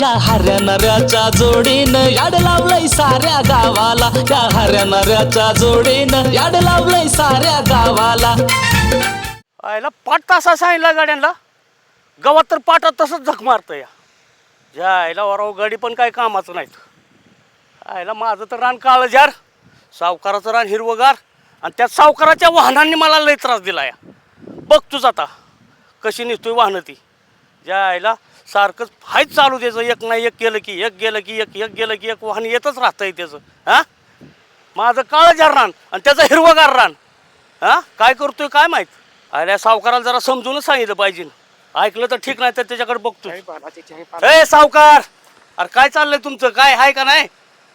या हऱ्या नऱ्याच्या जोडीनं याड लावलंय साऱ्या गावाला. या हऱ्या नऱ्याच्या जोडीनं याड लावलंय साऱ्या गावाला. आयला पाच तासा सांगितला गाड्यांना. गावात तर पाटात तसंच झक मारतं या. जायला वराव गाडी पण काय कामाचं नाहीत. आयला माझं तर रान काळजार सावकाराचं रान हिरवगार आणि त्या सावकाराच्या वाहनांनी मला लय त्रास दिला या. बघ तुझ आता कशी निघतोय वाहनं ती. ज्या आयला सारखंच हायच चालू त्याचं. एक नाही एक गेलं की एक गेलं की एक एक गेलं की एक वाहन येतच राहतंय त्याचं. हां? माझं काळं जार रान आणि त्याचं हिरवगार रान हां? काय करतोय काय माहीत? अरे सावकाराला जरा समजूनच सांगितलं पाहिजे. ऐकलं तर ठीक नाही तर त्याच्याकडे बघतो ए सावकार! अरे काय चाललंय तुमचं? काय आहे का नाही?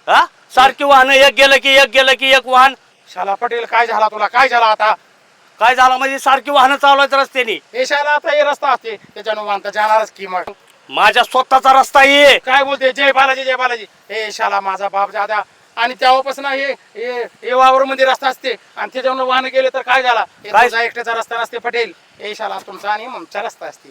हा? सारखी वाहन एक गेलं की एक गेलं की एक वाहन. शाला पटेल काय झाला तुला? काय झाला आता? काय झालं म्हणजे सारखी वाहनं चालवायचं रस्त्याने? हे रस्ता असते त्याच्यानं वाहनता जाणारच की मग. माझ्या स्वतःचा रस्ता ये काय बोलते? जय बालाजी जय बालाजी. हे शाला माझा बाप दादा आणि तेव्हापासून हे हे हे वावर मध्ये रस्ता असते. आणि त्याच्यावर वाहन गेले तर काय झाला? हे काय? तुझा एकट्याचा रस्ता नसते पटेल. हे शाला तुमचा आणि ममचा रस्ता असते.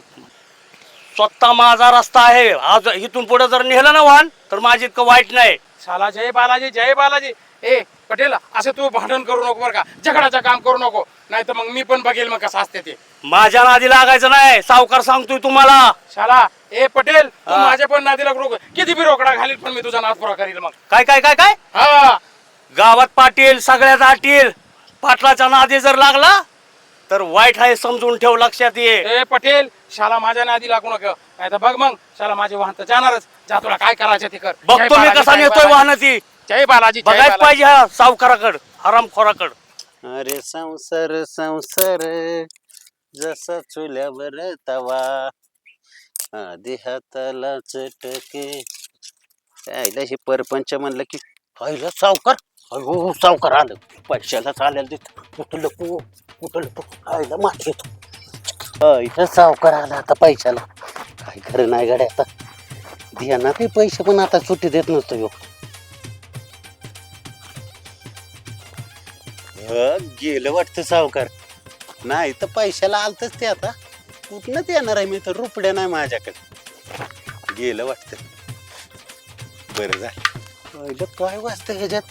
स्वतः माझा रस्ता आहे. आज इथून पुढे जर नेलं ना वाहन तर माझी इतकं वाईट नाही. शाला जय बालाजी जय बालाजी. ए पटेल असं तू भांडण करू नको बरं का. झगडाचं काम करू नको. नाही तर मग मी पण बघेल मग कसं असते ते. माझ्या नादी लागायचं नाही. सावकार सांगतोय तुम्हाला. शाला ए पटेल तू हा. माझ्या पण नादीला रोक. किती बी रोकडा घालील पण मी तुझा नाद पुरा करील मग. काय काय काय काय? हा. गावात पाटील सगळ्यात आटील. पाटलाच्या नादी जर लागला तर वाईट आहे समजून ठेव लक्षात ये. ए पटेल शाला माझ्या नादी लागू नका. नाही तर बघ मग शाला माझे वाहन तर जाणारच. जा तुला काय करायचं ते कर. बघतो मी कसा नेतोय बालाजी. जय बालाजी जय बघायच बालाजी. पाहिजे हा सावकाराकड हरामखोराकड. अरे संसार संसार जसा चुल्यावर तवा. आधी हाताला चटके. आईला हे परपंच म्हणलं की आईला सावकार. अयो सावकार आलं. पैशाला चालेल तिथं कुठं लपू कुठं लपू आईला माठ येतो आईला सावकार आला आता पैशाला. काय खरं नाही गाड्या आता. ध्याना काही पैसे पण आता सुट्टी देत नसतो यो. गेलं वाटतं सावकार. नाही तर पैशाला आलतच ते आता. कुठनंच येणार आहे मी तर रुपड्या नाही माझ्याकडे. गेलं वाटतं. बरं झालं. पहिलं काय वाचतं ह्याच्यात?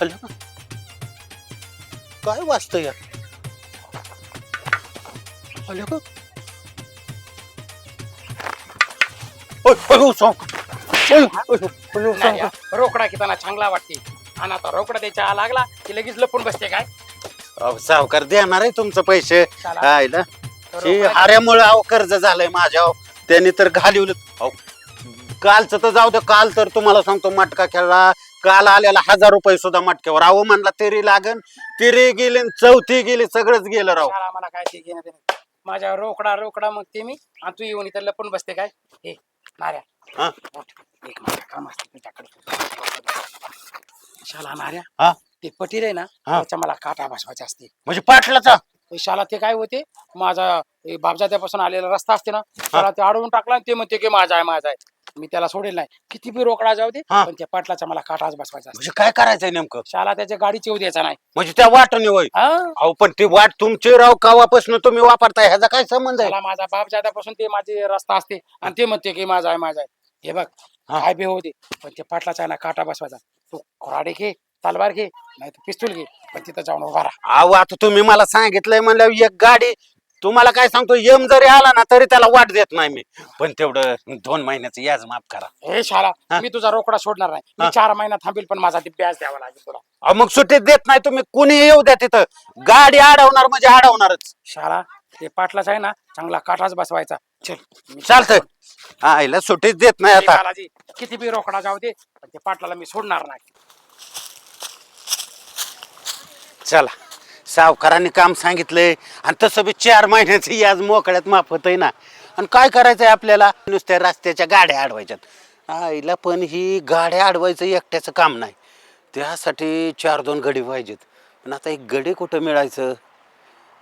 हॅलो? काय वाचतं यार? हॅलो? का नाही, सावकार. रोकडा किताना चांगला वाटते. आणि आता रोकडा द्यायचा लागला की लगेच लपून बसते काय? अहो, सावकार देणार आहे तुमचं पैसे. चला. आयला तर हे रोकडा- हाऱ्यामुळे अहो कर्ज झालंय माझ्या त्यांनी तर घालवलं. अहो कालचं तर जाऊ दे काल तर तुम्हाला सांगतो मटका खेळला. काल आलेला हजार रुपये सुद्धा मटक्यावर. अहो म्हणला तिरी लागन. तिरी गेली न चौथी गेली सगळंच गेलं राव. मला काय ते घेणं देणं. माझ्या रोकडा रोकडा मग ते मी. आणि तू येऊन इथं लपून बसते काय? हे. नाऱ्या हा? उठ. एक माझं काम असते तुझ्याकडे शाला नाऱ्या हा? ते पटीर आहे ना हा. त्याच्या मला काटा बसवायचे असते. म्हणजे पाटलाचा? शाला ते काय होते माझा बापजात्यापासून आलेला रस्ता असते ना त्याला ते अडवून टाकला आणि ते म्हणते की माझा आहे माझा आहे. मी त्याला सोडेल नाही. किती बी रोकडा जाऊ दे हा. पण त्या पाटलाचा मला काटाच बसवायचा असते. म्हणजे काय करायचंय नेमकं? शाला त्याच्या गाडीची येऊ द्यायचा नाही. म्हणजे त्या वाटणी होय. हा? अहो पण ती वाट तुमची राव कावापासून तुम्ही वापरताय ह्याचा काय संबंध आहे? त्याला माझा बाप जात्यापासून ते माझे रस्ता असते आणि ते म्हणते की माझा आहे माझा आहे. हे बघ हा. काय बे होते पण ते पाटलाचा आहे ना काटा बसवायचा. तू कोराडे घे तलवार घे नाही तर पिस्तूल घे पण तिथं जाऊन उभा राहा. अहो आता तुम्ही मला सांगितलंय म्हणलं एक गाडी तुम्हाला काय सांगतो यम जरी आला ना तरी त्याला वाट देत नाही मी. पण तेवढं दोन महिन्याचं याज माफ करा. हे शाला हा. मी तुझा रोकडा सोडणार नाही. मी हा. चार महिना थांबील पण माझा ते ब्याज द्यावा लागेल तुला. अहो मग सुट्टी देत नाही तुम्ही कुणी येऊ द्या तिथं. गाडी अडवणार म्हणजे अडवणारच. शाळा ते पाटलाचा आहे ना चांगला काटाच बसवायचा. चल मी चालतंय. आईला सुट्टीच देत नाही आता. बालाजी, किती बी रोकडा जाऊ दे पण ते पाटलाला मी सोडणार नाही. चला. सावकारांनी काम सांगितलंय. आणि तसं बी चार महिन्याचं याज मोकळ्यात माफ होतंय ना. आणि काय करायचंय आपल्याला? नुसत्या रस्त्याच्या गाड्या अडवायच्यात. आईला पण ही गाड्या अडवायचं एकट्याचं काम नाही. त्यासाठी चार दोन गडी पाहिजेत. पण आता एक गडी कुठं मिळायचं?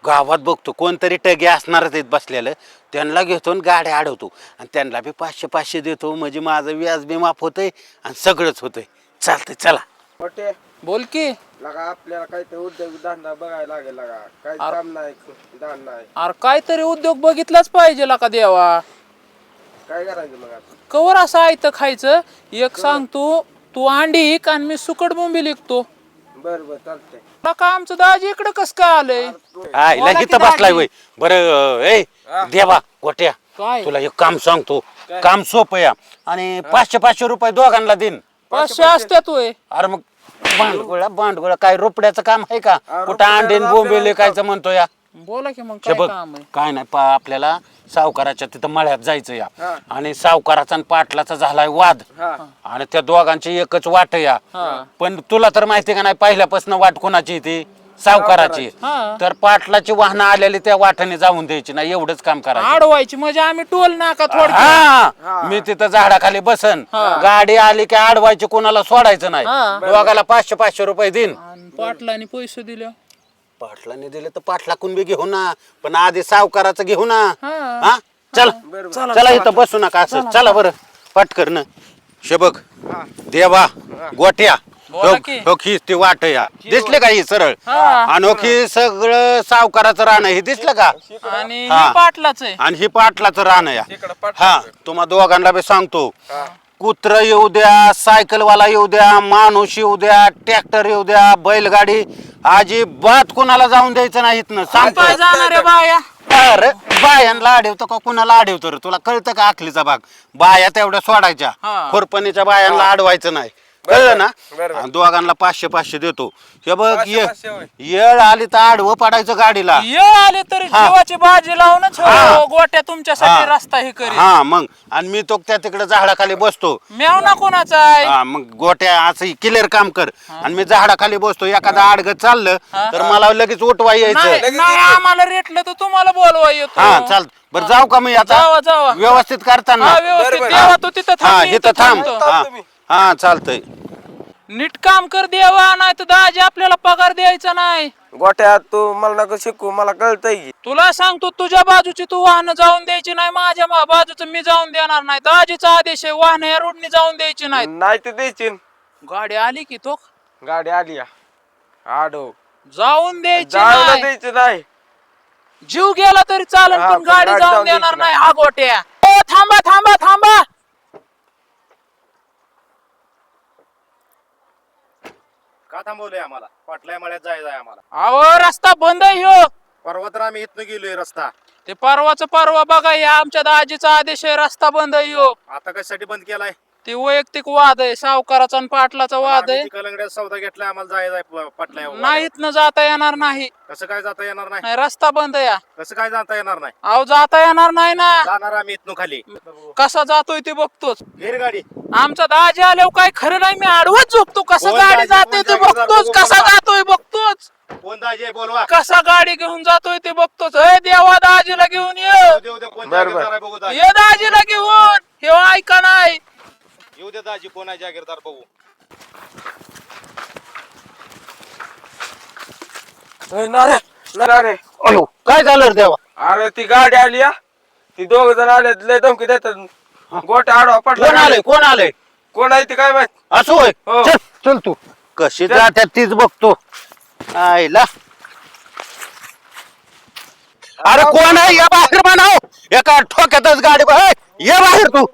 गावात बघतो. कोणतरी टगे असणारच आहेत बसलेलं. त्यांना घेतो आणि गाड्या अडवतो. आणि त्यांना बी पाचशे पाचशे देतो. म्हणजे माझं व्याज बी माफ होतंय आणि सगळंच होतंय. चालतंय चला. बोल की. लगा आपल्याला काहीतरी उद्योग धंदा बघायला लागेल लगा. काही अरे. काम नाही दान नाही. अरे काहीतरी उद्योग बघितलाच पाहिजे का देवा. काय करायचं मग आता? कवर असं आयतं खायचं? एक सांगतो तू अंडी इक आणि मी सुकट बोंबी लिखतो. बर बर चालतंय. का आमचं दाजी इकडे कस काय आलंय? बोला इथं की बसलाय दाजी. वय बरं ए देवा गोट्या. काय? तुला एक काम सांगतो. काम सोपं या आणि पाचशे पाचशे रुपये दोघांना देईन पाचशे असत्या तू अरे मग भांडगोळा भांडगोळा. काय रोपड्याचं काम आहे का? कुठं अंडेन बोंबेले कायचं म्हणतो या? बोला की मग काय बघ काम आहे? काय नाही पा आपल्याला सावकाराच्या तिथं मळ्यात जायचं या. आणि सावकाराचा आणि पाटलाचा झालाय वाद. आणि त्या दोघांची एकच वाट या. पण तुला तर माहिती का नाही पहिल्यापासून वाट कोणाची ती? सावकाराची. हा. तर पाटलाची वाहनं आलेली त्या वाटाने जाऊन द्यायची नाही एवढंच काम करायचं. अडवायची म्हणजे आम्ही टोल नाका थोडं हा. मी तिथं झाडाखाली बसन. गाडी आली की अडवायची कोणाला सोडायचं नाही. हा. दोघाला पाचशे पाचशे रुपये देईन. आणि पाटलाने पैसे दिले. पाटलाने दिले तर पाटलाकून बी घेऊ ना पण आधी सावकाराचं घेऊ ना. हा. हा? चल. चला इथं बसू नका असं. चला. बरं. पटकर न शेबक देवा गोट्या. बोला की. ती वाट या. दिसले का ही सरळ? हा. आणि की सगळं सावकाराचं रान हे दिसलं का? आणि हा. हे पाटलाच आहे. आणि ही पाटलाचं रान या. इकडं पाटलाचं. हा तुम्हा दोघांना बी सांगतो. कुत्र येऊ द्या सायकलवाला येऊ द्या माणूस येऊ द्या ट्रॅक्टर येऊ द्या बैलगाडी अजिबात कुणाला जाऊन द्यायचं नाही इथनं. सांगतो. काय जाणार आहे बाया. अरे बायांना आडवतो का? कुणाला आडवतो रे? तुला कळतं का आखलीचा भाग? बाया तेवढ्या सोडायच्या. हा. खुरपणीच्या बायांना अडवायचं नाही. कळलं ना. आणि दोघांना पाचशे पाचशे देतो. हे बघ पाचशे ये- पाचशे होय. येळ आली तर आडवं पडायचं गाडीला. येळ आले तरी हा. जीवाची बाजी लावूनच हा. हो, गोट्या तुमच्यासाठी हा. रस्ता हे करी हा मग. आणि मी तो त्या तिकडे झाडाखाली बसतो. म्याव ना कोणाचा आहे? हा मग गोट्या असं क्लिअर काम कर. आणि मी झाडाखाली बसतो. एखादा आडगं चाललं हा. तर मला लगेच उठवा यायचं. नाही आम्हाला रेटलं तर तुम्हाला बोलवा येतो. हा चाल. बरं जाऊ का मी आता? जावा जावा. व्यवस्थित करताना. हा व्यवस्थित. देवा तू तिथं हा थांब मी इथं थांब. थांबतो. हा तुम्ही. हा चालतंय. नीट काम कर देवा नाही तर दाजी आपल्याला पगार द्यायचा नाही. गोट्या तू मला नको शिकू मला कळतंय की. तुला सांगतो तुझ्या बाजूची तू वाहन जाऊन द्यायची नाही माझ्या मा- बाजूचं मी जाऊन देणार नाही. दाजीचा आदेश आहे वाहन या रोडनी जाऊन द्यायची नाही नाही ते द्यायची गाडी आली की तो? गाडी आली या. आडो. जाऊन द्यायची जायला नाही. द्यायची नाही. जीव गेला तरी चालेल हा, पण पण गाडी गाडी जाऊन जाऊन देणार द्यायची नाही हा गोट्या. ओ थांबा थांबा थांबा. का थांबवलंय आम्हाला? पाटल्या मळ्यात जायचं आहे आम्हाला. अहो रस्ता बंद आहे ह्यो. परवा तर आम्ही इथनं गेलोय रस्ता. ते परवाचं परवा बघा या आमच्या दाजीचा आदेश आहे रस्ता बंद आहे ह्यो. आता कशासाठी बंद केलाय? ते वैयक्तिक वाद आहे सावकाराचा आणि पाटलाचा वाद आहे. कलंगड्यात सौदा घेतलाय आम्हाला जायचं पाटल्या नाहीत न जाता येणार नाही. कसं काय जाता येणार नाही? नाही, रस्ता बंद आहे या. कसं काय जाता येणार नाही? अहो जाता येणार नाही ना. जाणार आम्ही इथनं खाली. कसा जातोय ते बघतोच. घेर गाडी. आमचा दाजी आल्यावर काय खरं नाही मी आडवत झोपतो. कसं कोण गाडी दाजी, जाते कोण ते दाजी? बघतोच. जातो, कसा. जातोय बघतोच. कोण दाजी बोलवा. कसा गाडी घेऊन जातोय ते बघतोच. हे देवा दाजीला घेऊन ये. येऊ दे, कोण बरं, बरं. बघू दाजी. ये दाजीला घेऊन. हे ऐका नाही. येऊ दे दाजी कोण आहे जागीरदार बघू. अरे, नारे, नारे. अयो काय झालं रे देवा? अरे ती गाडी आली या ती दोघ जण आले लय धमकी देतात. गोट्या आडवा पडला कोण आलंय? कोण आलंय? कोण आहे ती काय माहीत? असं होय? हो. चल चल तू. कशी जात्यात तीच बघतो. आईला. अरे कोण आहे? या बाहेर म्हणाव. एका ठोक्यातच गाडी बा- ए, ये बाहेर तू.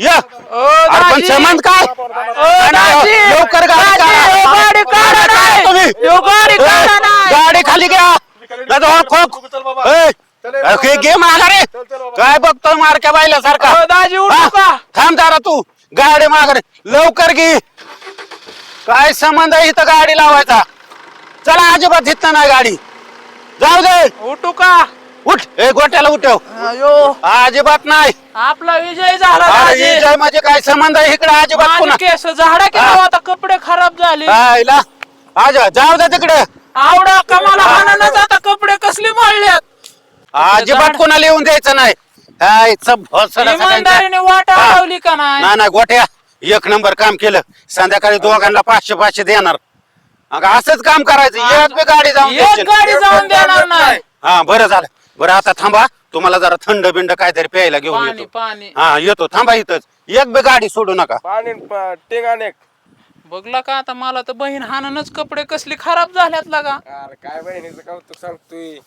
ये. अरे पण दाजी. संबंध काय? ओ, काय नाही, दाजी. लवकर गाडी दाजी, काढा. ओ, गाडी काढा गाडी नाही. तुम्ही. ओ, गाडी ए, काढा नाही. गाडी खाली घ्या. नाही तर हो, खोक. ए, अरे, घे मागा रे. काय बघतोय मारक्या बायला सारखा ओ, दाजी उठू का थांब जरा तू. गाडी मागरे लवकर घे. काय संबंध आहे इथं गाडी लावायचा? चला अजिबात इथं नाही गाडी. जाऊ दे. उठू का? उठ! ए गोट्याला उठव. अयो. अजिबात नाही. आपला विजय झाला अरे म्हणजे काय? संबंध आहे इकडे अजिबात माझे पुन्हा. केस झाडा की हा. राव, आता कपडे खराब झाले. आज जाऊ दे तिकडे. आवडा कमाला हाणानच आता कपडे कसले मळल्यात. अजिबात कोणाला येऊन द्यायचं नाही. हाय, सब भोसडा सगळ्यांचा. इमानदारीने वाट हा. का नाही? गोट्या. एक नंबर काम केलं. संध्याकाळी दोघांना पाचशे पाचशे देणार. अगं असंच काम करायचं. एक बी गाडी जाऊन एक द्यायची नाही. गाडी जाऊन देणार नाही. हा बरं झालं. बरं आता थांबा. तुम्हाला जरा थंड बिंड काहीतरी प्यायला घेऊन पाणी येतो. पाणी. हा येतो. थांबा इथंच. एक बी गाडी सोडू नका. पाणी बघला का आता मला तर बहीण हाणूनच कपडे कसले खराब झाल्यात लागा. अरे काय बहिणीचं कौतुक सांगतोय?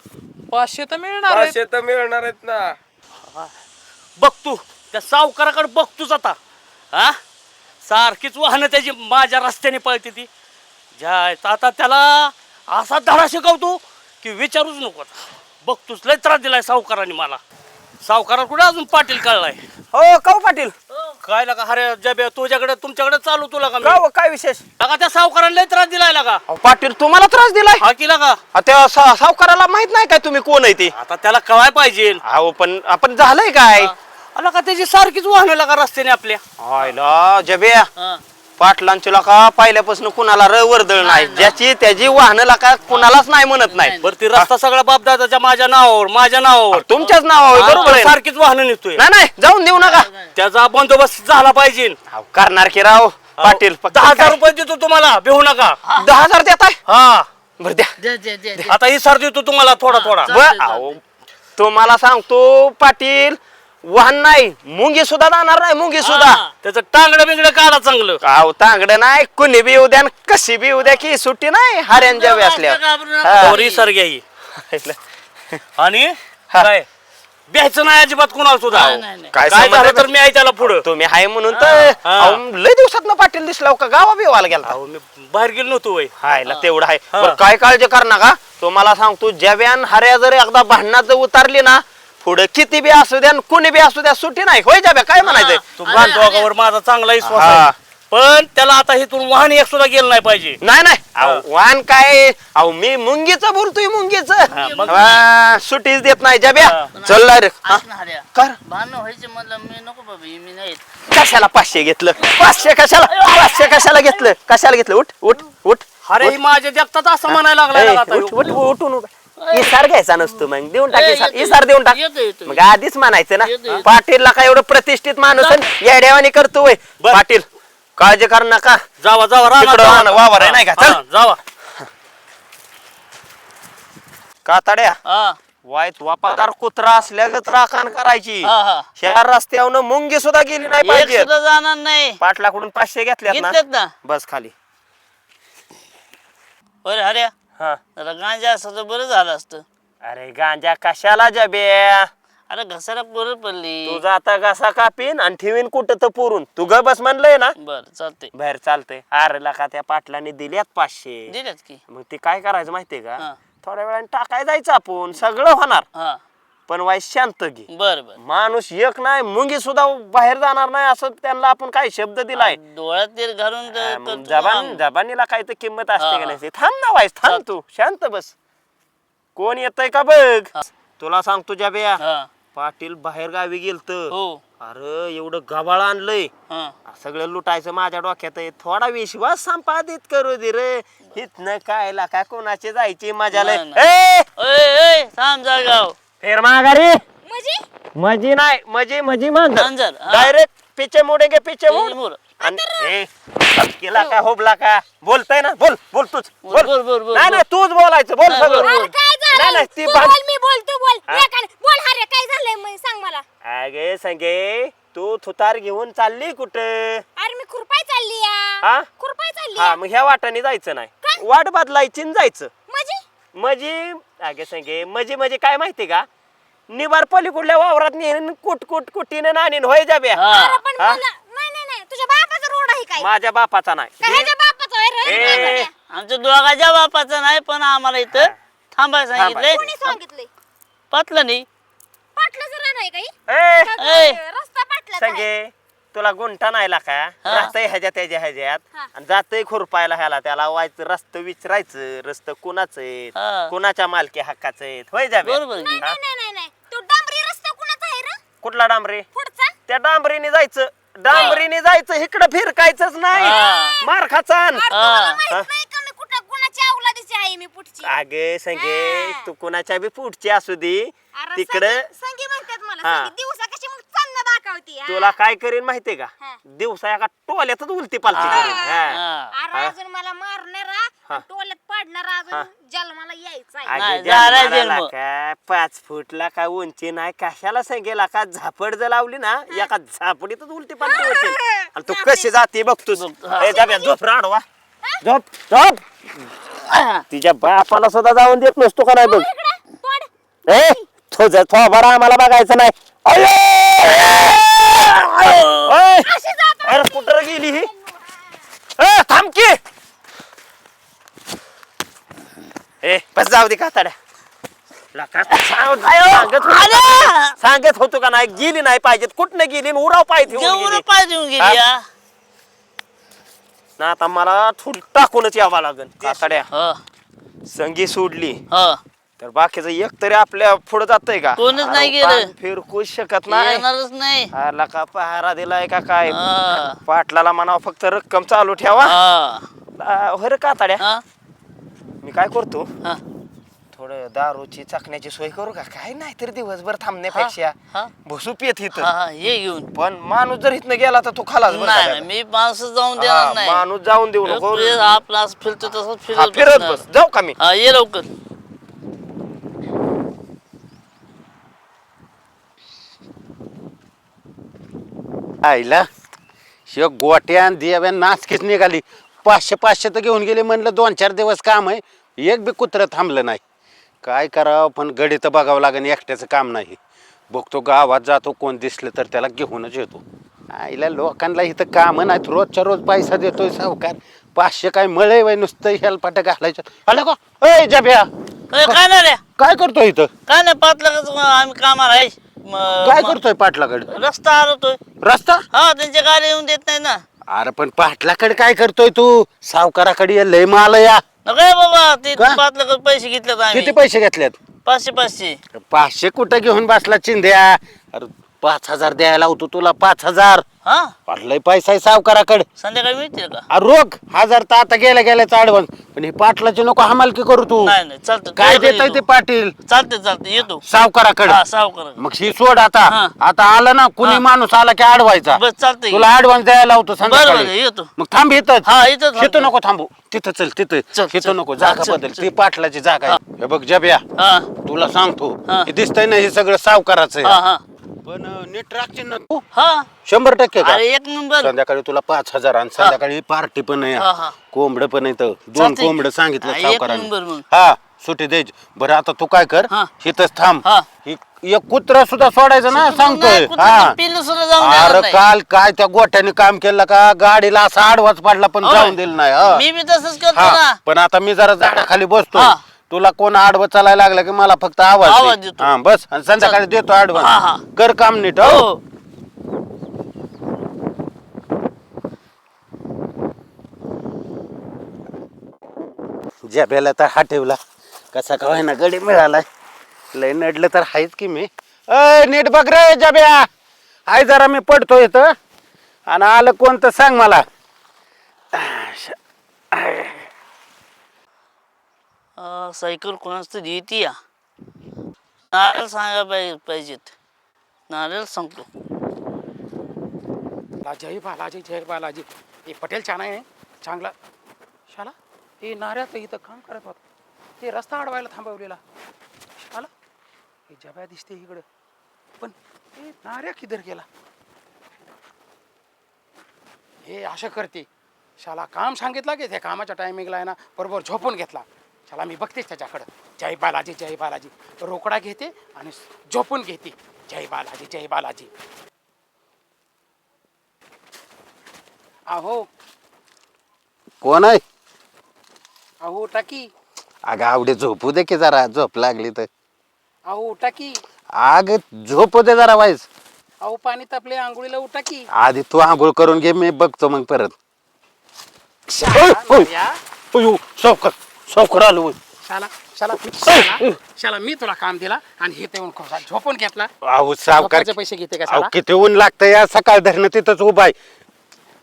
पाचशे तर मिळणार आहेत. पाचशे तर मिळणार आहेत ना. बघ तू त्या सावकाराकडे बघतोच आता. हा? सारखीच वाहनं त्याची माझ्या रस्त्याने पळते ती. जाय आता त्याला असा धडा शिकवतो की विचारूच नको आता. बघतोच लय त्रास दिलाय सावकाराने मला. सावकारा कुठे अजून पाटील कळलाय? हो काऊ पाटील? काय लागा अरे जबे तुझ्याकडे तुमच्याकडे चालू तुला का मी? काऊ काय विशेष? लागा त्या सावकाराने लय त्रास दिलाय लागा. अहो, पाटील तुम्हाला त्रास दिलाय? हा की लागा? अहो, त्या सा- सावकाराला माहीत नाही काय तुम्ही कोण आहे ते? आता त्याला कळाय पाहिजे. अहो पण आपण झालंय काय? आला का त्याची सारखीच वाहनं लागा रस्त्याने आपल्या. हा. पाटलांची लका पहिल्यापासून कुणाला र वर्दळ नाही ज्याची त्याची वाहनं लका कुणालाच नाही म्हणत नाही. बरं ती रस्ता सगळा बापदादाच्या माझ्या नावावर माझ्या नावावर. तुमच्याच नावावर बरोबर आहे. ना? सारखीच वाहनं नेतोय. नाही नाही जाऊन देऊ नका. त्याचा बंदोबस्त झाला पाहिजे. अहो, करणार की राव? पाटील फक्त दहा हजार काय? रुपये देतो तुम्हाला भेऊ नका. दहा हजार देताय? हा. बरं द्या. आता ही सर देतो तुम्हाला थोडा थोडा. बर अहो तुम्हाला सांगतो पाटील वाहन नाही मुंगी सुद्धा जाणार नाही मुंगी सुद्धा. हा, त्याचं टांगडं बिंगडं काढा चांगलं. अहो तांगडं नाही कुणी बी येऊ द्या आणि कशी बी येऊ द्या की सुट्टी नाही हऱ्यान ज्यावे असल्यावर सर ही. आणि? काय? ब्यायचं नाही अजिबात कुणाला सुद्धा. काय काय संबंध झालं तर मी आहे त्याला पुढं. तुम्ही हाय म्हणून तर हा. अहो, लय दिवसात ना पाटील दिसला हो का? गावा बिवाला गेला अहो, मी बाहेर गेलो नव्हतो वय. हायला तेवढं आहे. हा. बरं, काय काळजी कर नका तुम्हाला सांगतो जव्यान हऱ्या जर एकदा भांडणात जर उतारली ना पुढे किती बी असू द्या आणि कुणी बी असू द्या सुट्टी नाही. होय जाव्या काय म्हणायचंय? तू बांधवागावर माझा चांगला विश्वास हा. आहे. पण त्याला आता इथून वाहन एक सुद्धा गेलं नाही पाहिजे. नाही नाही. अहो, वाहन काय? अहो मी मुंगीच बोलतोय मुंगीच. मग? सुट्टीच देत नाही जब्या. हा. चल डायरेक्ट कर. भांडणं व्हायचे म्हणलं मी नको बाबा मी नाही येत. कशाला पाचशे घेतलं? पाचशे कशाला? पाचशे कशाला घेतलं? कशाला घेतलं? उठ उठ उठ. अरे माझ्या जगतात असं म्हणायला लागलाय ए, लागा आता उठ. उठ उठून उभा. इसार घ्यायचा नसतो मग. देऊन टाक ए, इसार देऊन टाक. येतो, येतो. मग आधीच म्हणायचं ना. येतो. पाटीलला काय एवढं प्रतिष्ठित माणूस आहे, येड्यावानी करतोय पाटील काळजी कर नका. जावा जावा रानात तिकडं जावा. रान- वावर आहे नाही का? चल. हा, जावा. कातड्या हा. वाईट वापादार कुत्रा असल्यागत राखण करायची. हा हा. शहर रस्त्यावर मुंगी सुद्धा गेली नाही एक पाहिजे. सुद्धा जाणार नाही. पाटलाकडून पाचशे घेतल्यात ना. घेतलेत ना. बस खाली. अरे हऱ्या हा. गांजा असं तर बरं झालं असतं. अरे गांजा कशाला जब्या? अरे घसाला परत पडली. तुझा आता घसा कापीन आणि ठेवीन कुठं तर पुरून. तू ग बस म्हणलंय ना. बर चालते बाहेर चालतंय. अरे का त्या पाटलाने दिल्यात पाचशे. दिलेत की. मग ते काय करायचं माहितीये हा. का थोड्या वेळाने टाकाय जायचं आपण. सगळं होणार. हा. पण वाय शांत घे. बर बर. माणूस एक नाही मुंगी सुद्धा बाहेर जाणार नाही असं त्यांना आपण काय शब्द दिलाय? डोळ्यात तेल घालून तर जबान ना. जबानीला काय तर किंमत असते का हा. नाही? थांब ना वाईस थांब तू. शांत बस. कोण येतय का बघ. तुला सांगतो जाब्या हा. पाटील बाहेर गावी गेलत. हो. अरे एवढं गबाळ आणलंय. हा. सगळं लुटायचं माझ्या डोक्यात आहे. थोडा विश्वास संपादित करू दे रे. हितनं काय काय कोणाचे जायची मजा लय नाही, ए! थांब जागाव फेर माघारी. म्हणजे मजी नाही मजी मजी हा. डायरेक्ट पिचे मोडेगे पिचे मोड. पिचे मोड. आणि ए, केला का होबला का? बोलतय ना बोल बोल तूच बोल, बोल, बोल, बोल, नाही बोल. नाही तूच बोलायचं बोल सगळं. बोल, अरे काय नाही झालं? नाही ती तू बोल मी बोल तू बोल. हा? एकाने बोल हारे काय झालंय मग? सांग मला. अगे संगे तू थुतार घेऊन चालली कुठं? अरे मी खुरपाय चालली या. हा? खुरपाय चालली हा या. मग ह्या वाटाने जायचं नाही? वाट बदलायची आणि जायचं. म्हणजे मजी. अगे संगे मजी म्हणजे काय माहिती का? निबार पलीकडल्या वावरात नेहन कुट कुट कुटीने नाणीन होय जाब्या हा. अरे पण हा? मला नाही नाही नाही. तुझ्या बापाचा रोड आहे काय? माझ्या बापाचा नाही. काय ह्याच्या बापाचा आहे रे? ए. नाही म्हणे. आमच्या दोघाच्या बापाचं नाही पण आम्हाला इथं थांबाय. सांगितलंय. कोणी सांगितलंय? पतलं नाही. पाटलं जरा नाही काही? ए. रस्ता पाटला संगे. तुला गुंठा नाही ला का? हा. राहतय ह्याच्या त्याच्या ह्याच्यात. हा. आणि जातय खुरपायला ह्याला त्याला वायचं रस्त विचारायचं रस्त कुणाचं हा. आहेत कुणाच्या मालकी हक्काचं आहेत होय जाब्या बरोबर. की नाही नाही नाही नाही नाही. तो डांबरी रस्ता कुणाचा आहे रे? कुठला डांबरे? पुढचा? त्या डांबरीने जायचं. डांबरीने जायचं इकडं फिरकायचंच नाही. हा. मार खाचान. अरे तुम्हाला हा. माहीत नाही का मी कुठं कुणाच्या अवलादीची आहे मी पुढची? अगे संगे हा. तू कुणाच्या बी पुढची असू दे. अरे तिकडं संगी- संगी म्हणतात मला. हा. संगी दिवसा कशी मग चन्न दाखवती हा. तुला काय करीन माहितीये का? हा. दिवसा एका टोल्यातच उलटी पालती करीन. हा. हा. अरे अजून मला मारणार हा. टोल्यात पाड काढणार अजून जन्माला यायचं आहे. नाही, अगं, झाला जन्माला जन्म. पाच फुटला का उंची नाही कशाला सांगेला? का झापड जर लावली ना एका झापडीतच उलटी पालटी होते. आणि तू कशी जाते बघतोच ए, झोप राडवा झोप झोप. तिच्या बापाला सुद्धा जाऊन देत नसतो का नाही बघ? इकडं, तोड. ए तुझं थोबाड आम्हाला बघायचं नाही. अरे कुठं गेली ही? ए, थांब की! ए बस जाऊ दे कातड्या. सांग- सांगत होतो- सांगत होतो का नाही? गेली नाही पाहिजे कुठनं गेली न उराव पाहिजे पाय देऊन गेली हा? ना आता मला थोडी टाकूनच यावं लागेल कातड्या. हो, संगी सोडली. हो. तर बाकीचं एक तरी आपल्या पुढे जातंय का? कोणच नाही अरे, गेलं. पान फिरकूच शकत नाही. येणारच नाही. आला का पहारा दिलाय का काय? हा. पाटलाला म्हणावं फक्त रक्कम चालू ठेवा. हा. होय का ताड्या हा? मी काय करतो? हा. थोडं दारूची चाकण्याची सोय करू का? काय नाही तर दिवसभर थांबण्यापेक्षा. हा. भसू पियत हा, इथं. हा, ये घेऊन. पण माणूस जर इथनं गेला तर तू खालाच बरं नाही का नाही, त्याला. मी माणसं जाऊन हा, देणार नाही. माणूस जाऊन देऊ नको. आपला फिरतो तसंच हा, फिरत फिरत. बस. जाऊ का मी? हा ये लवकर. आईला. शिव गोट्या आणि दिव्या नाचकीच निघाली. पाचशे पाचशे तर घेऊन गेले. म्हणलं दोन चार दिवस काम आहे. एक बी कुत्रं थांबलं नाही. काय करावं पण गडी तर बघावं लागेल. एकट्याचं काम नाही. बघतो गावात जातो. कोण दिसलं तर त्याला घेऊनच येतो. आईला लोकांना इथं कामं नाहीत. रोजच्या रोज पैसा देतोय सावकार. पाचशे काय मळे वय नुसतं हेलपाट घालायचं. आलं का? अय जब्या. ए, काय नाही रे काय करतोय इथं? काय नाही पाच लाखाचं आम्ही कामाला आहे. काय म- करतोय पाटलाकडे? रस्ता हरवतोय. रस्ता? हा त्यांच्या गाडी येऊन देत नाही ना. अरे पण पाटलाकडे काय करतोय तू? सावकाराकडे ये, लय माल या. नको बाबा ते का? पाच पैसे घेतलेत किती आम्ही पैसे घेतलेत? पाचशे पाचशे. पाचशे कुठं घेऊन बसला चिंध्या? अरे पाच हजार द्यायला होतो तुला पाच हजार. हा? अरे लय पैसा आहे सावकाराकडे. संध्याकाळी मिळतील का? अरे रोग हजार तर आता गेल्या गेल्याचा ऍडव्हान्स पण हे पाटलाचे नको हमालकी करू तू. नाही नाही चालतं. काय देताय ते. पाटील? चालते चालते येतो. सावकाराकडे. हा सावकार मग ही सोड आता. हा. आता आला ना कुणी हा. माणूस आला की अडवायचा बस चालतंय. तुला ऍडव्हान्स द्यायला होतो बरं बरं संध्याकाळी येतो. मग थांब इथंच. हा, नको थांबू. तिथं चल तिथं. चल. नको. हा, जागा चल, बदल. चल. ती पाटलाची जागा आहे. हे. बघ जब्या. हा. तुला सांगतो. हा. हे दिसतंय ना हे सगळं सावकाराचं हा आहे पण नीट राखशील ना तू हा शंभर टक्के का अरे एक नंबर संध्याकाळी तुला पाच हजार आणि संध्याकाळी पार्टी पण आहे हा. कोंबड पण आहे इथं. दोन चालतंय. कोंबड सांगितलं हा, एक सावकाराने नंबर मग. हा सुट्टी द्यायची बरं आता तू काय कर हा. इथंच थांब हा. हि- एक कुत्रा सुद्धा सोडायचं ना सांगतोय हा पिल्लू सुद्धा जाऊन देणार अरे नाही. काल काय त्या गोठ्याने काम केलं का गाडीला असा आडवाच पडला पण होय. जाऊन दिलं नाही हा. मी बी तसंच करतो हा ना पण आता मी जरा झाडाखाली बसतो हा. तुला कोण आडवं चालायला लागलं की मला फक्त आवाज आवाज दे. देतो. हा बस. आणि संध्याकाळी देतो हा, हा. आडवं कर काम नीट हो. हो. जब्याला तर हा ठेवला. कसा का ना गडी मिळालाय. लय नडलं तर आहेच की मी. अय नीट बघ रे जब्या हाय जरा मी पडतो इथं. आणि आलं कोणतं सांग मला. सायकल कोणाच तरी येते या नारळ सांगा पाहिजे पाहिजेत नारळ सांगतो ला जय बालाजी जय बालाजी हे पटेल छान आहे चांगला शाला हे नाऱ्यात इथं काम करत होत ते रस्ता अडवायला थांबवलेला शाला हे जब्या दिसते इकडं पण हे नाऱ्या किधर गेला हे असं करते शाला काम सांगितलं की त्या कामाच्या टायमिंगला आहे ना बरोबर झोपून घेतला शाला मी बघतेच त्याच्याकडं. जय बालाजी जय बालाजी. रोकडा घेते आणि झोपून घेते. जय बालाजी जय बालाजी. अहो. कोण आहे? अहो टाकी अगं आवडे झोपू दे की जरा झोप लागली तर. अहो टाकी आग झोपू दे जरा वाईस. अहो पाणी तापले आंघोळीला उठा की. आधी तू आंघोळ करून घे मी बघतो मग परत. सावकार. सावकार आलो. शाला शाला शाला शाला मी तुला काम दिला आणि हे ते येऊन खोसा झोपून घेतला. अहो सावकार झोपायचे पैसे घेते का अहो शाला? किती ऊन लागतं या सकाळ धरणं तिथंच उभा आहे.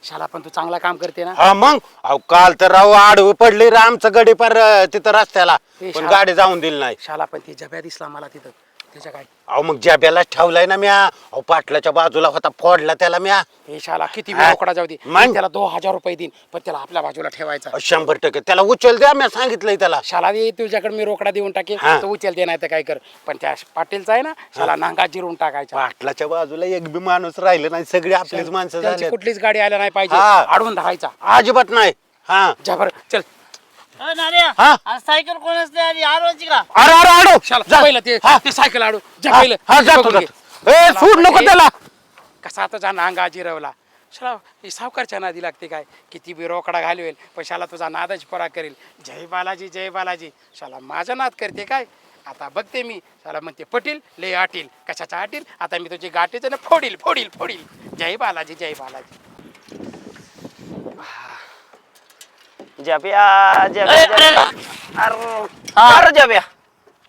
शाला पण तू चांगला काम करते ना. हा मग? अहो काल तर राव आडवं पडली रे आमचं गडी पर तिथं रस्त्याला. पण. गाडी जाऊन दिली नाही. शाला पण ती जब्या दिसला मला तिथं. त्याच्या काय? अहो मग जब्याला ठेवलाय ना म्या. अहो पाटलाच्या बाजूला होता फोडला त्याला म्या. हे शाला किती हा? जाऊ दे. मग? त्याला दोन हजार रुपये देईन पण त्याला आपल्या बाजूला ठेवायचा. अहो, शंभर टक्के. त्याला उचल द्या म्या सांगितलंय त्याला. शाला दे तुझ्याकडे मी रोकडा देऊन टाकेन. हा. तो उचल दे नाही तर काय कर. पण त्या पाटीलचा आहे ना शाला नांगा जिरून टाकायचा. पाटलाच्या बाजूला एक बी माणूस राहिलं नाही सगळे आपलीच माणसं त्याची झाले कुठलीच गाडी आल्या नाही पाहिजे. हा. अडवून धरायचा अजिबात नाही. हा. जा बरं चल. हा? सायकल कोणाच नाही आली आरोची का अरे अरे अडो शाला जा. पहिलं ते हा. ते सायकल आडू. जा हा, पहिलं. हा, जातो, बघून घे. जातो. ए, शाला सोड नको हे- त्याला. कसा आता जा नांगा जिरवला. शाला ही सावकारच्या नादी लागते काय? किती बी रोकडा घालवेल पण शाला तुझा नादच परा करेल. जय बालाजी जय बालाजी. शाला माझा नाद करते काय? आता बघते मी. शाला म्हणते पटील ले आटील. कशाचा आटील? आता मी तुझी गाठीच ना फोडील फोडील फोडील. जय बालाजी जय बालाजी. जब्या ए, जब्या। अरे, जब्या. हा. अरे अरे जब्या।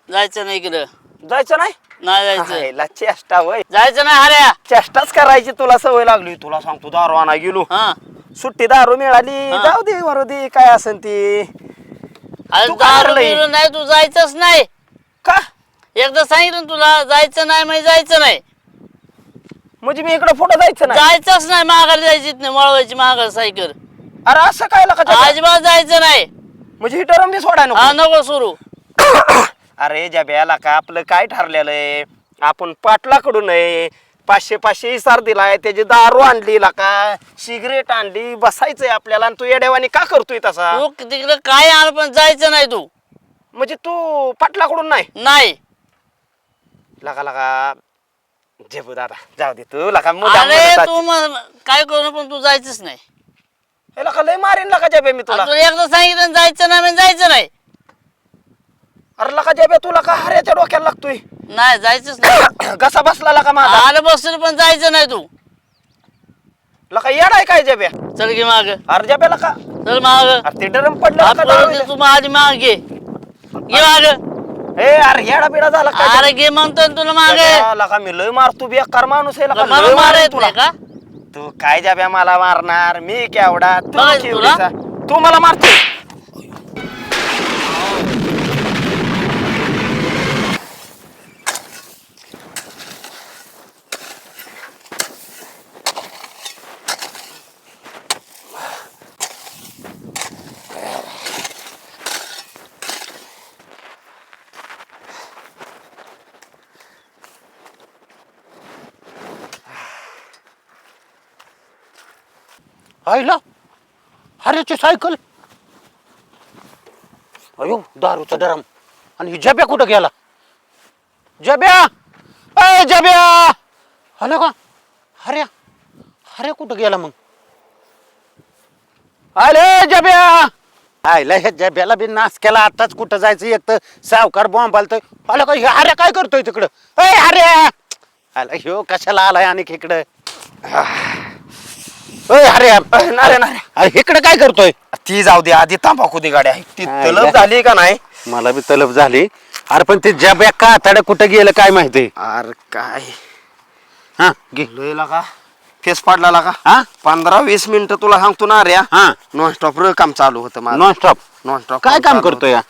जायचं नाही इकडं. जायचं नाही? नाही जायचं. हायला चेष्टा वय. जायचं नाही हऱ्या. चेष्टाच करायची तुला सवय लागली. तुला सांगतो दारू आणा गेलो. हा. सुट्टी दारू मिळाली. हा. जाऊ दे वरू दे काय असेल ती. अरे तू काय दारू करलंय? बिरू नाही तू जायचंच नाही. का? एकदा सांगितलं ना तुला जायचं नाही म्हणजे जायचं नाही. म्हणजे मी इकडे फोटो जायचं नाही. जायचंच नाही माघारी जायची नाही वळवायची माघार सायकल. अरे असं काय लका? अजिबात जायचं नाही. म्हणजे ही टरम बी सोडाय नको. हा नको सुरू. अरे जब्याला का आपलं काय ठरलेलं आहे? आपण पाटलाकडून आहे. पाचशे पाचशे इसार दिलाय त्याची दारू आणली का सिगरेट आणली बसायचंय आपल्याला. आणि तू येड्यावानी का करतोय तसा? तू तिकडे काय आण पण जायचं नाही तू. म्हणजे तू पाटलाकडून नाही? नाही. लगा लगा जेबू दादा जाऊ दे तू. लगा मुद्दाम अरे म्हणत तू काय करू पण तू जायचंच नाही. हे लका लय मारीन लका जेबे मी तुला? तुला एकदा सांगितलं जायचं नाही म्हणजे जायचं नाही. अरे लका जेबे तुला का हऱ्याच्या डोक्याला लागतोय? नाही जायचंच नाही. कसा बसला लका माझा. आलं बसून पण जायचं नाही तू. लका येडाय काय जेबे? चल घे माग. अरे जेबे लका. चल माग. अरे ते डरम पडलं लका दारूला. तू माझी माग घे. घे माग. ए अरे येडा बिडा झाला का अरे घे म्हणतो ना तुला माग. लका मी लय मारतो बेकार माणूस आहे लका मला लय मारा येत तुला. नाही का? तू काय जाब्या मला मारणार? मी केवढा? तू? केवढीचा तू मला मारतो आईला? हरेची सायकल? अयो दारूचा डराम. आणि ही जब्या कुठं गेला? जब्या! अय जब्या! हॅलो का? हर्या हर्या कुठं गेला मग? अरे जब्या! आयला हे जब्याला बी नाश केला. आताच कुठं जायचं? एक तर सावकार बॉम्ब आलतोय. आलं का? हे अरे काय करतोय तिकडं? अय हऱ्या! आला ह्यो कशाला आलाय आणि इकडं? अय नारे नारे. अरे इकडे काय करतोय? ती जाऊ दे आधी तांबाखू दे गाड्या. ती तलब का? झाली का नाही? मला बी तलब झाली. अरे पण ते जब्या का तड्या कुठं गेलं काय माहिती? अरे काय? हा घे. लागा फेस पाडला लागा हा? पंधरा वीस मिनिटं तुला सांगतो ना रे हा. नॉन स्टॉप काम चालू होतं माझं. स्टॉप नॉन स्टॉप काय काम करतोय या?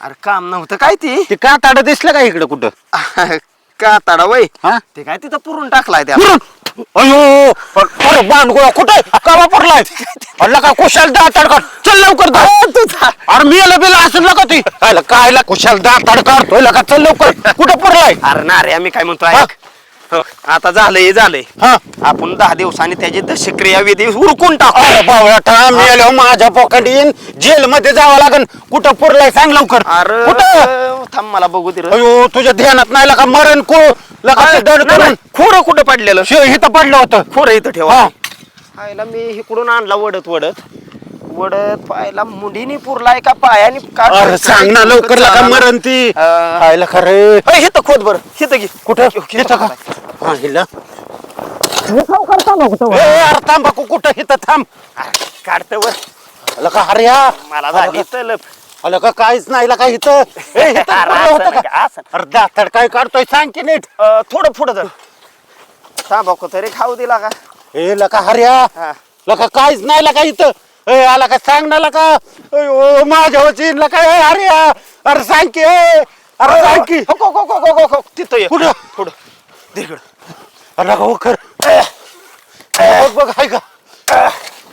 अरे काम नव्हतं काय ती? ते का ताडं दिसलं का इकडे कुठं? का ताडा वय? हा? ते काय तिथं पुरून टाकलाय त्या. अयो अरे बांडगोळा कुठे? कावा पडलाय. अल्ला का कुशाल दा तडका चल लवकर दा अरे मी आलं बिला असं नका ती. आयला कायला कुशाल दा तडका तोय का? चल लवकर. कुठं पडलाय? अरे ना रे मी काय म्हणतो ऐक. हो, आता झालंय झालंय. हा. आपण दहा दिवसांनी त्याची दशक्रिया विधी उरकून टाकू. अरे बावळा मी आलो माझ्या पॉकेट येईन. जेल मध्ये जावं लागन. कुठं पुरलाय सांग लवकर. अरे कुठं? थांब मला बघू दे रे. अयो तुझ्या ध्यानात नाही लका मरण को लका ते दड नाही, करून. नाही, खोरं कुठं पडलेलं? शे इथं पडलं होतं. खोरं इथं ठेवा. हा. आईला मी इकडून आणला वडत वडत. वडत पायला मुंडीनी पुरलाय का पायानी का अरे सांग ना लवकर लका मरण ती अं, आयला खरे अय, हिथं खोद बर. हिथं घे. कुठं? इथं का. हा हिला. ए, अरे थांबाकू कुठं? इथं थांब. अरे, काढतं वर. लका हर्या मला झाली तलप आलं का? काहीच नाही लका इथं? ए, इथं अरे, पडलं होतं असं का? नका, असं. अरे दातड काय काढतोय सांग की नीट. अं, थोडं पुढं जर थांबाको तरी खाऊ दिला का? ए लका हर्या. हा. लका काहीच नाही लका इथं. ए आला का? सांग ना लका अयो माझ्या वचीन लका ए हर्या अरे सांग की ए अरे काय की. हो, हो, हो, हो, हो, हो, तिथं ये. कुठं? पुढं तिकडं. अरे का कर. बघ बघ हाय का?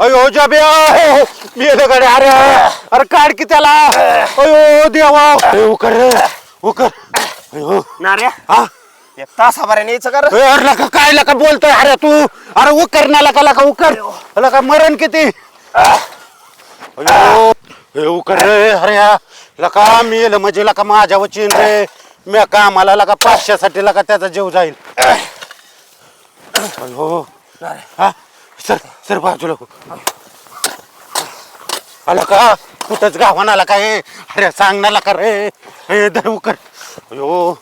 अयो जाब्या मी येतो कडे अरे अरे काढ की त्याला. अयो देवा. अयो, उकर रे उकर अयो. नार्या हा? एक तासाभराने यायचं का रे? ए, अरे लका काय लका बोलतोय? अरे तू. अरे उकर ना लका लका उकर लका मरण किती? अयो हे उकर रे अरे हा. लका मी येलं म्हणजे लका माझ्या वचीन रे. मी कामाला लका पाचशेसाठी लका त्याचा जीव जाईल. अयो. हा सर सर बाजूला हो. आला का कुठंच गावान आला का हे अरे सांग ना लका रे. हे धर उकर अयो.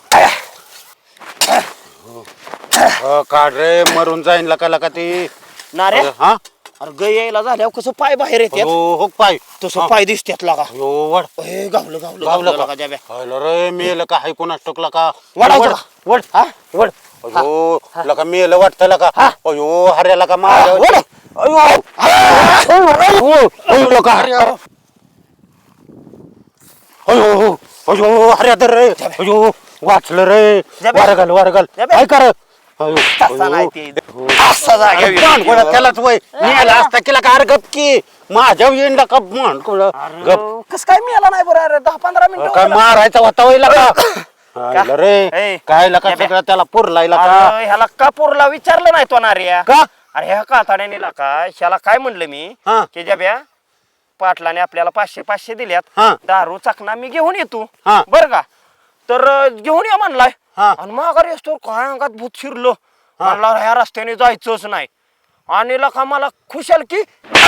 अ, काढ रे मरून जाईन लका लका ती. नार्या हा? अरे ग यायला झाल्यावर कसं पाय बाहेर येते हो हो पाय. तसं पाय दिसतात लागा. हो वड. ए गावलं गावलं गावलं? लागा जाब्या रे मेलं का? हाय कोणास टोकला का? वड का? वड. हा? वड. अयो लका मेलं वाटतं लका अयो हऱ्याला का माझ्या वड. अयो. अयो लका हऱ्या. अयो अयो हऱ्या तर रे. अयो वाचलं रे. जाब्या. वार घाल वार घाल. जाब्या. काय कर तसा नाही. ते. असा जाग्यावर त्यालाच वय? मिळाला असता केला का? अरे गप की. माझ्या येणला का मान कोणा गप. कस काय मिळाला नाही बरं? अरे दहा पंधरा काय मिनिटं मारायचा होता वय का आयला रे. काय लका या बे. सगळं त्याला पुरलायला का अरे ह्याला कापूरला विचारलं नाही तो नार्या. का? अरे ह्या काताड्याने का? ह्याला काय म्हणलं मी? हा. की जाब्या पाटलाने आपल्याला पाचशे पाचशे दिल्यात. हा. दारू चकना मी घेऊन येतो. हा. बर का? तर अं, घेऊन या म्हणलाय. हा. आणि माघारी असतो काय अंगात भूत शिरलं. म्हणला ह्या रस्त्याने जायचंच नाही. आणि लका मला खुशाल की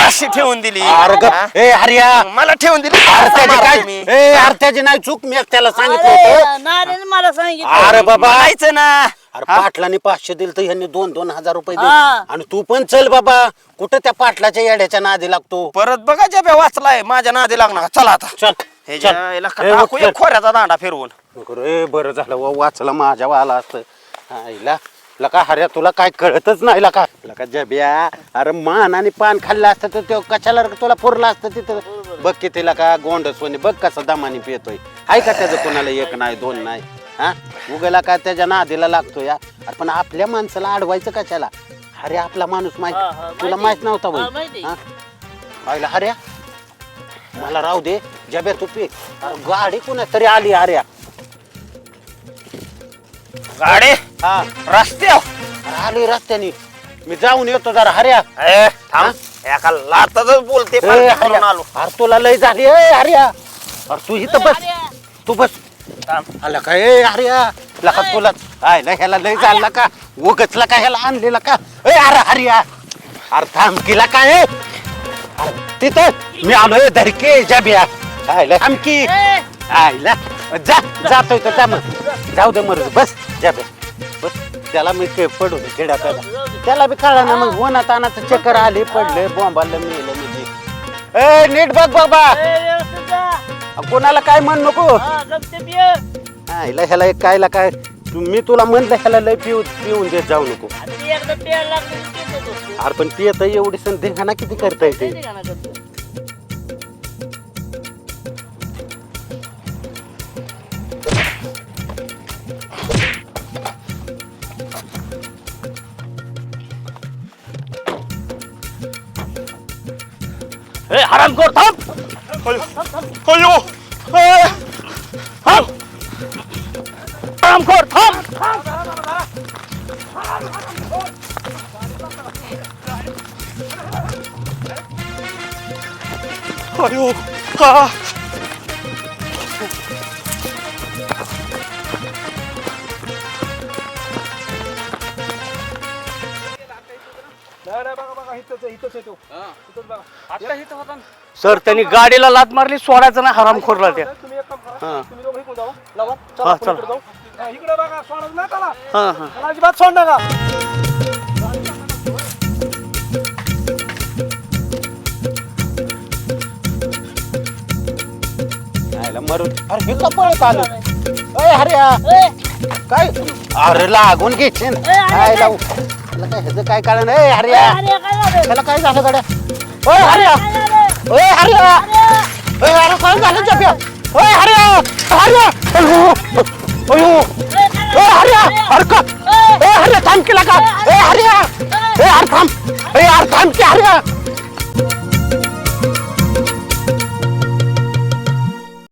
अशी ठेवून दिली. अरे गप? ए हरिया मला ठेवून दिली. अरे त्याची मारतो काय मी. ए नाही चूक मी त्याला सांगितलं होतं. अरे नारेने मला सांगितलं. अरे बाबा. म्हणायचं ना. अरे पाटलाने पाचशे दिलं तर यांनी दोन दोन हजार रुपये दिले हा. आणि तू पण चल बाबा. कुठं त्या पाटलाच्या येड्याच्या नादी लागतो? परत बघा जाब्या वाचलाय. माझ्या नादी लागणार. चला आता. चल हे चल. ज्या याला खोऱ्याचा दांडा फिरवून. नको रे बरं झालं वा वाचलं माझ्या वाला असतं आईला लका हऱ्या तुला काय कळतच नाही लका लका जब्या? अरे मान आणि पान खाल्लं असतं तर तो कशाला रे तुला पुरला असतं तिथं? बघ किती लका गोंडसवणी बघ कसं दमानी पियतोय. आहे का त्याचं कोणाला एक नाही दोन नाही? हा? उगला का त्याच्या नादीला लागतो या अरे पण आपल्या माणसाला अडवायचं कशाला? अरे आपला माणूस हा, हा, माहीत तुला माहिती. नव्हता हा, माहिती. हा? हऱ्या? मला राहू दे जब्या तू पे. अरे गाडी कुणा तरी आली हऱ्या. गाडी? हा. रस्त्यावर अरे आली रस्त्याने. मी जाऊन येतो जरा हऱ्या ए, थांब. एका लाताच बोलते ए, हऱ्या. आलो. अरे तुला लय झाली ए हऱ्या अरे तू इथं बस. तू बस. थांब. आला का? ए हऱ्या लका तुला आयला ह्याला लय झाला का? उगचला का ह्याला आणलेला का? ए अरे हऱ्या अरे थांब केला का ए? अरे, तिथं. मी आलोय धरके जाबिया. आयला. थांब की. आयला. जा जातोय तर जा मग. जाऊ दे मर बस जाबे बस. त्याला मी ते पडू दे खेड्या त्याला. त्याला बी कळा ना मग उन्हात अनाचं चक्कर आली पडले बॉम्बाला मेलं म्हणजे ए नीट बघ बाबा जा. कोणाला काय म्हण नको? हा. आईला ह्याला एक कायला काय? तू- मी तुला म्हणलं ह्याला लय पिऊ पिऊन देत जाऊ नको. आता ती एकदा प्यायला लागली की पित होतो. अरे पण पियत एवढी संधी किती करता येते माहिती का ना करतो? ए हा सर त्यांनी गाडीला लात मारली सोडायचं नाही हरामखोरला त्या. हा. चला हा हा अजिबात सोड नका. अरे हे का पळत आलं. ए हऱ्या ए, काय? अरे लागून घेशील. अरे काय काय? लावू काय काय कारण आहे? हरिया! त्याला काय झालं गड्या? ओय हरिया! ओय हरिया! ओय याला काय झालं चप्या ओय हरिया! हरिया! अयो! ओय हरिया! अरे! का ओय! हरिया थांब केला का ए हरिया! ए अरे थांब। ए अरे थांब की हरिया।